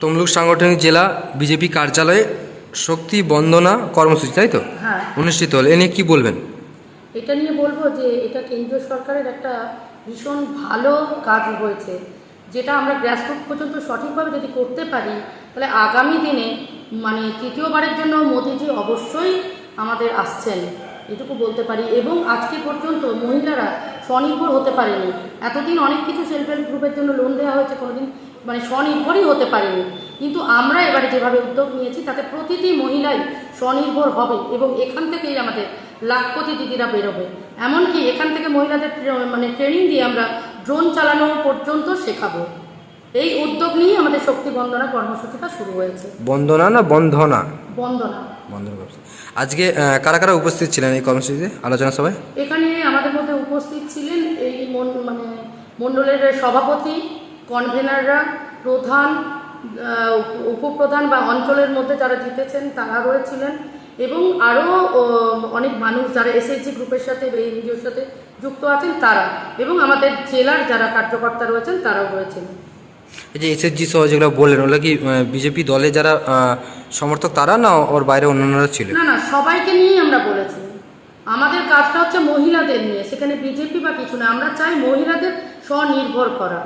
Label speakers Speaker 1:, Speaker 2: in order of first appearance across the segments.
Speaker 1: তমলুক সাংগঠনিক জেলা বিজেপি কার্যালয়ে শক্তি বন্দনা কর্মসূচি তাই তো?
Speaker 2: হ্যাঁ।
Speaker 1: অনুষ্ঠিত হল। এ নিয়ে কী বলবেন?
Speaker 2: এটা নিয়ে বলব যে এটা কেন্দ্রীয় সরকারের একটা ভীষণ ভালো কাজ হয়েছে যেটা আমরা গ্রাসরুট পর্যন্ত সঠিকভাবে যদি করতে পারি তাহলে আগামী দিনে মানে তৃতীয়বারের জন্য মোদিজি অবশ্যই আমাদের আসছেন এটুকু বলতে পারি। এবং আজকে পর্যন্ত মহিলারা স্বনির্ভর হতে পারেনি। এতদিন অনেক কিছু সেলফ হেল্প গ্রুপের জন্য লোন দেওয়া হয়েছে কোনোদিন মানে স্বনির্ভরই হতে পারেনি। কিন্তু আমরা এবারে যেভাবে উদ্যোগ নিয়েছি তাতে প্রতিটি মহিলাই স্বনির্ভর হবে এবং এখান থেকেই আমাদের লাখপতি দিদিরা বেরোবে। এমনকি এখান থেকে মহিলাদের মানে ট্রেনিং দিয়ে আমরা ড্রোন চালানো পর্যন্ত শেখাবো। এই উদ্যোগ নিয়ে আমাদের শক্তি বন্দনা কর্মসূচিটা শুরু হয়েছে।
Speaker 1: বন্দনা না বন্ধনা?
Speaker 2: বন্দনা।
Speaker 1: বন্ধনা আজকে কারা কারা উপস্থিত ছিলেন এই কর্মসূচিতে? আলোচনা সভায়?
Speaker 2: এখানে আমাদের মধ্যে উপস্থিত ছিলেন এই মানে মণ্ডলের সভাপতি কনভেনাররা প্রধান উপপ্রধান বা অঞ্চলের মধ্যে যারা জিতেছেন তারা রয়েছিলেন এবং আরও অনেক মানুষ যারা এসএইচজি গ্রুপের সাথে বা এনজিওর সাথে যুক্ত আছেন তারা এবং আমাদের জেলার যারা কার্যকর্তা রয়েছেন তারাও রয়েছেন।
Speaker 1: এই যে এসএসজি সহ যেগুলো বললেন ওগুলো কি বিজেপি দলে যারা সমর্থক তারা না ওর বাইরে অন্যান্যরা ছিল?
Speaker 2: না না সবাইকে নিয়েই আমরা বলেছি। আমাদের কাজটা হচ্ছে মহিলাদের নিয়ে সেখানে বিজেপি বা কিছু না আমরা চাই মহিলাদের স্বনির্ভর করা।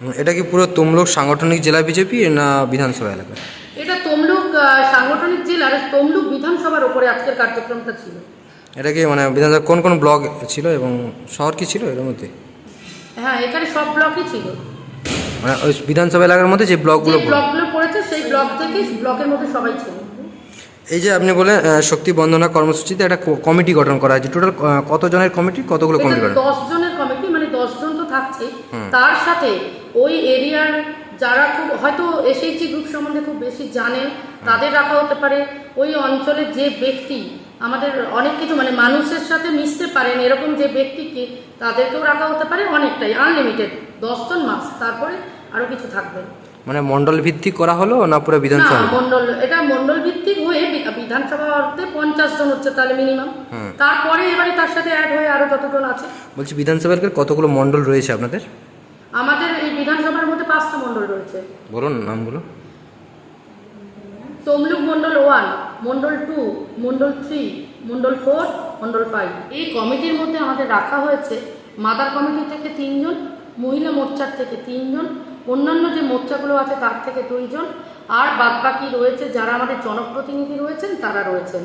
Speaker 1: এটা কি পুরো তমলুক সাংগঠনিক জেলা বিজেপি না বিধানসভা এলাকা?
Speaker 2: এটা তমলুক সাংগঠনিক জেলার তমলুক বিধানসভার ওপরে আজকের কার্যক্রমটা ছিল।
Speaker 1: এটা কি মানে বিধানসভা কোন কোন ব্লক ছিল এবং শহর কি ছিল এর মধ্যে?
Speaker 2: হ্যাঁ এখানে সব ব্লকই ছিল।
Speaker 1: মানে ওই বিধানসভা এলাকার মধ্যে যে ব্লকগুলো
Speaker 2: ব্লকগুলো পড়েছে সেই ব্লক থেকে ব্লকের মধ্যে সবাই ছিল।
Speaker 1: এই যে আপনি বলেন আহ, শক্তি বন্দনা কর্মসূচিতে একটা কমিটি গঠন করা হয়েছে। টোটাল কতজনের কমিটি? কতগুলো কমিটি গঠন?
Speaker 2: দশ জনের থাকছে তার সাথে ওই এরিয়ার যারা খুব হয়তো এসএইচজি গ্রুপ সম্বন্ধে খুব বেশি জানেন তাদের রাখা হতে পারে। ওই অঞ্চলের যে ব্যক্তি আমাদের অনেক কিছু মানে মানুষের সাথে মিশতে পারেন এরকম যে ব্যক্তিকে তাদেরকেও রাখা হতে পারে অনেকটাই আনলিমিটেড। দশজন মাস তারপরে আরও কিছু থাকবে।
Speaker 1: মানে মন্ডল ভিত্তিক করা হলো না পুরো বিধানসভা?
Speaker 2: মন্ডল এটা মন্ডল ভিত্তিক হয়ে বি- বিধানসভা অর্থে পঞ্চাশ জন হচ্ছে তাহলে মিনিমাম তারপরে এবারে তার সাথে অ্যাড হয়ে আরও যতজন আছে।
Speaker 1: বলছি বিধানসভা এলাকার কতগুলো মন্ডল রয়েছে আপনাদের?
Speaker 2: আমাদের এই বিধানসভার মধ্যে পাঁচটা মন্ডল রয়েছে।
Speaker 1: বলুন নামগুলো।
Speaker 2: তমলুক মন্ডল ওয়ান মন্ডল টু মন্ডল থ্রি মন্ডল ফোর মন্ডল ফাইভ এই কমিটির মধ্যে আমাদের রাখা হয়েছে মাদার কমিটি থেকে তিনজন মহিলা মোর্চার থেকে তিনজন অন্যান্য যে মোর্চাগুলো আছে, তার থেকে দুইজন। আর বাদবাকি রয়েছে যারা আমাদের জনপ্রতিনিধি রয়েছেন, তারা রয়েছেন।